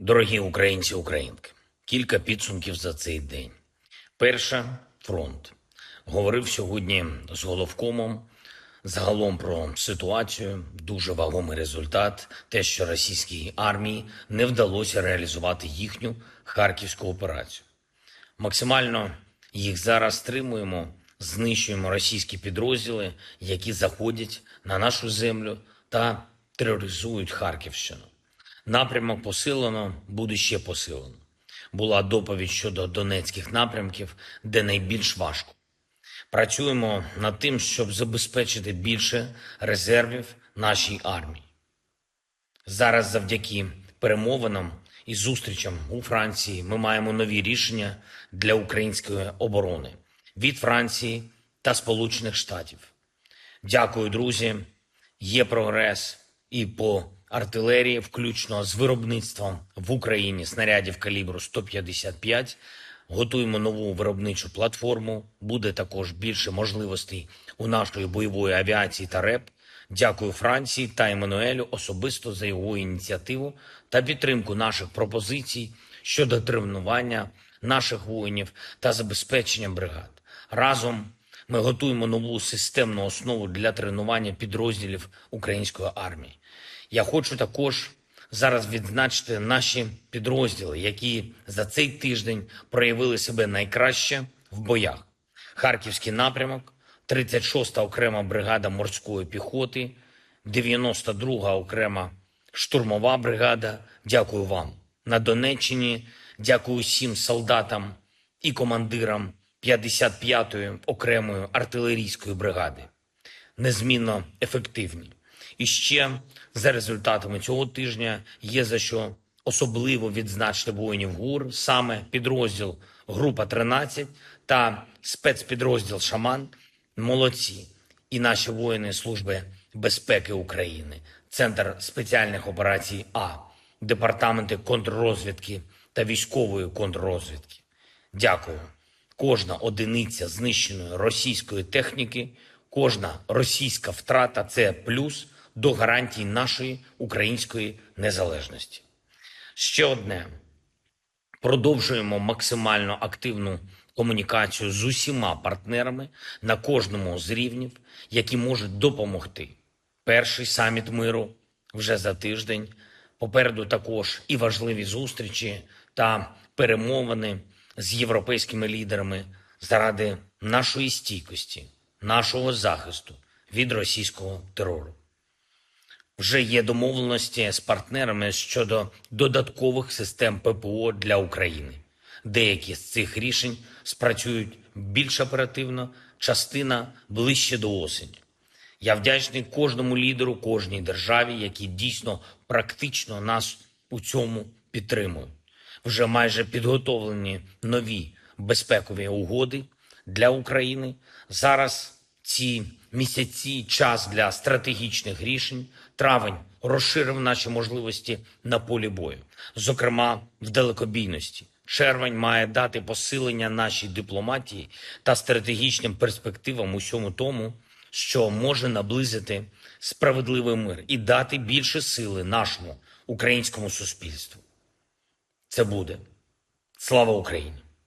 Дорогі українці, українки, кілька підсумків за цей день. Перша фронт. Говорив сьогодні з головкомом загалом про ситуацію. Дуже вагомий результат. Те, що російській армії не вдалося реалізувати їхню харківську операцію. Максимально їх зараз стримуємо, знищуємо російські підрозділи, які заходять на нашу землю та тероризують Харківщину. Напрямок посилено, буде ще посилено. Була доповідь щодо донецьких напрямків, де найбільш важко. Працюємо над тим, щоб забезпечити більше резервів нашій армії. Зараз, завдяки перемовинам і зустрічам у Франції, ми маємо нові рішення для української оборони від Франції та Сполучених Штатів. Дякую, друзі. Є прогрес і по артилерії, включно з виробництвом в Україні снарядів калібру 155. Готуємо нову виробничу платформу. Буде також більше можливостей у нашої бойової авіації та РЕП. Дякую Франції та Еммануелю особисто за його ініціативу та підтримку наших пропозицій щодо тренування наших воїнів та забезпечення бригад. Разом ми готуємо нову системну основу для тренування підрозділів української армії. Я хочу також зараз відзначити наші підрозділи, які за цей тиждень проявили себе найкраще в боях. Харківський напрямок, 36-та окрема бригада морської піхоти, 92-га окрема штурмова бригада. Дякую вам. На Донеччині дякую всім солдатам і командирам 55-ї окремої артилерійської бригади. Незмінно ефективні. І ще за результатами цього тижня є за що особливо відзначити воїнів ГУР, саме підрозділ Група 13 та спецпідрозділ Шаман. Молодці. І наші воїни Служби безпеки України, Центр спеціальних операцій А, департаменти контррозвідки та військової контррозвідки. Дякую. Кожна одиниця знищеної російської техніки, кожна російська втрата це плюс до гарантій нашої української незалежності. Ще одне. Продовжуємо максимально активну комунікацію з усіма партнерами на кожному з рівнів, які можуть допомогти. Перший саміт миру вже за тиждень. Попереду також і важливі зустрічі та перемовини з європейськими лідерами заради нашої стійкості, нашого захисту від російського терору. Вже є домовленості з партнерами щодо додаткових систем ППО для України. Деякі з цих рішень спрацюють більш оперативно, частина ближче до осені. Я вдячний кожному лідеру, кожній державі, які дійсно практично нас у цьому підтримують. Вже майже підготовлені нові безпекові угоди для України. Зараз ці місяці час для стратегічних рішень. Травень розширив наші можливості на полі бою, зокрема в далекобійності. Червень має дати посилення нашій дипломатії та стратегічним перспективам усьому тому, що може наблизити справедливий мир і дати більше сили нашому українському суспільству. Це буде. Слава Україні!